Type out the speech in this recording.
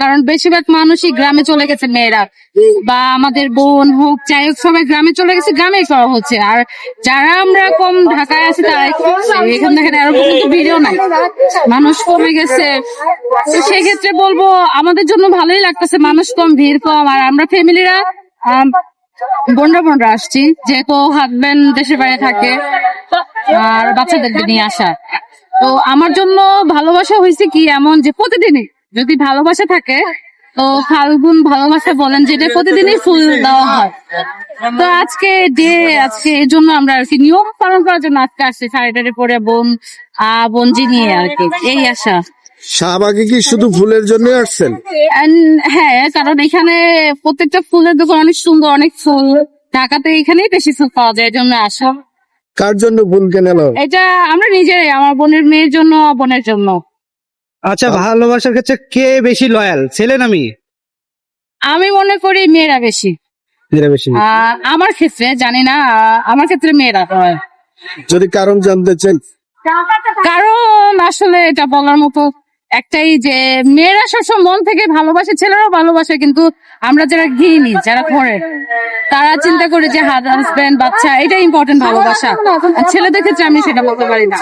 কারণ বেশিরভাগ মানুষই গ্রামে চলে গেছে মেয়েরা। বা আমাদের বোন হোক, যাই হোক, সবাই গ্রামে চলে গেছে, গ্রামেই করা হচ্ছে। আর যারা আমরা কম ঢাকায় আছি করছে এখান দেখেন আরও ভিড়ও নাই। মানুষ কমে গেছে। তো সেক্ষেত্রে বলব, আমাদের জন্য ভালোই লাগতেছে মানুষ কম, ভিড় কম। আর আমরা ফ্যামিলিরা বোনরা বোনরা আসছি, যেহেতু হাজবেন্ড দেশের বাইরে থাকে, আর বাচ্চাদেরকে নিয়ে আসা তো আমার জন্য ভালোবাসা হয়েছে কি? এমন যে প্রতিদিনই যদি ভালোবাসা থাকে তো ফাল্গুন ভালোবাসা বলেন যেটা প্রতিদিনই ফুল দেওয়া হয়। তো আজকে ডে আজকে এই জন্য আমরা আর কি নিয়ম পালন করার জন্য আজকে আসছি শাড়ি পরে বোন আহ বোনজি নিয়ে আর কি। এই আশা। শাহবাগে কি শুধু ফুলের জন্য আসছেন? হ্যাঁ কারণ এখানে প্রত্যেকটা ফুলের দোকান অনেক সুন্দর অনেক ফুল। ঢাকাতে এখানেই বেশি ফুল পাওয়া যায় এই জন্য আসা কার জন্য ফুল কেনেন? এটা আমরা নিজেরাই আমার বোনের মেয়ের জন্য বোনের জন্য। আচ্ছা ভালোবাসার ক্ষেত্রে কে বেশি লয়াল ছেলে না মেয়ে? আমি মনে করি মেয়েরা বেশি। মেয়েরা বেশি। আহ, আমার ক্ষেত্রে জানি না আহ, আমার ক্ষেত্রে মেয়েরা হয়। যদি কারণ জানতে চান কারণ আসলে এটা বলার মতো একটাই যে মেয়েরা সবসময় মন থেকে ভালোবাসে ছেলেরাও ভালোবাসে কিন্তু আমরা যারা গৃহিণী যারা ঘরে তারা চিন্তা করে যে হাজবেন্ড বাচ্চা এটা ইম্পর্টেন্ট ভালোবাসা। আর ছেলেদের ক্ষেত্রে আমি সেটা বলতে পারি না।